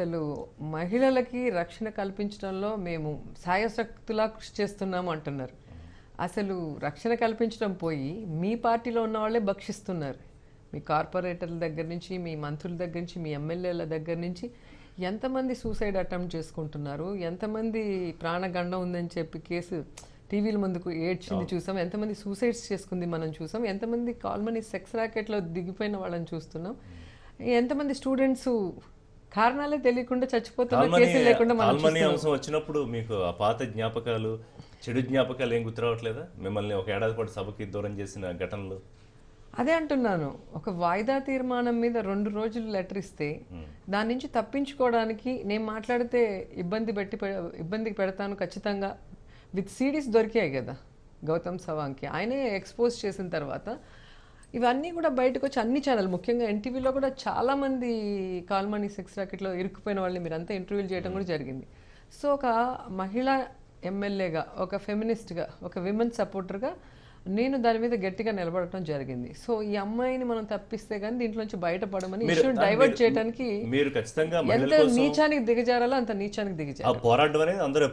అసలు మహిళలకి రక్షణ కల్పించడంలో మేము సాయశక్తులా కృషి చేస్తున్నాము అంటున్నారు. అసలు రక్షణ కల్పించడం పోయి మీ పార్టీలో ఉన్న వాళ్ళే భక్షిస్తున్నారు. మీ కార్పొరేటర్ల దగ్గర నుంచి మీ మంత్రుల దగ్గర నుంచి మీ ఎమ్మెల్యేల దగ్గర నుంచి ఎంతమంది సూసైడ్ అటెంప్ట్ చేసుకుంటున్నారు? ఎంతమంది ప్రాణగండం ఉందని చెప్పి కేసు టీవీల ముందుకు ఏడ్చింది చూసాం. ఎంతమంది సూసైడ్స్ చేసుకుంది మనం చూసాం. ఎంతమంది కాల్మనీ సెక్స్ ర్యాకెట్లో దిగిపోయిన వాళ్ళని చూస్తున్నాం. ఎంతమంది స్టూడెంట్స్ కారణాలే తెలియకుండా చచ్చిపోతున్న కేసులు లేకుండా ఆల్మనీ. అంశం వచ్చినప్పుడు మీకు ఆ పాత జ్ఞాపకాలు చెడు జ్ఞాపకాలు ఏం గుర్తురావట్లేదా? మిమ్మల్ని ఒక ఏడాది పాటు సభకి దూరం చేసిన ఘటనలు. అదే అంటున్నాను. ఒక వాయిదా తీర్మానం మీద రెండు రోజులు లెటర్ ఇస్తే దాని నుంచి తప్పించుకోవడానికి నేను మాట్లాడితే ఇబ్బంది పెట్టి ఇబ్బందికి పెడతాను ఖచ్చితంగా. విత్ సిడీస్ దొరికాయి కదా గౌతమ్ సవాంగ్కి ఆయనే ఎక్స్పోజ్ చేసిన తర్వాత ఇవన్నీ కూడా బయటకు వచ్చి అన్ని ఛానల్ ముఖ్యంగా ఎన్టీవీలో కూడా చాలా మంది కాల్మనీ సెక్స్ రాకెట్లో ఇరుక్కుపోయిన వాళ్ళని మీరంతా ఇంటర్వ్యూలు చేయడం కూడా జరిగింది. సో ఒక మహిళా ఎమ్మెల్యేగా ఒక ఫెమినిస్ట్గా ఒక విమెన్ సపోర్టర్గా నేను దాని మీద గట్టిగా నిలబడటం జరిగింది. సో ఈ అమ్మాయిని మనం తప్పిస్తే కానీ దీంట్లో నుంచి బయటపడమని ఇష్యూని డైవర్ట్ చేయడానికి మీరు ఖచ్చితంగా ఎంత నీచానికి దిగజారాలో అంత నీచానికి దిగజారు. పోరాటం అనేది అందరూ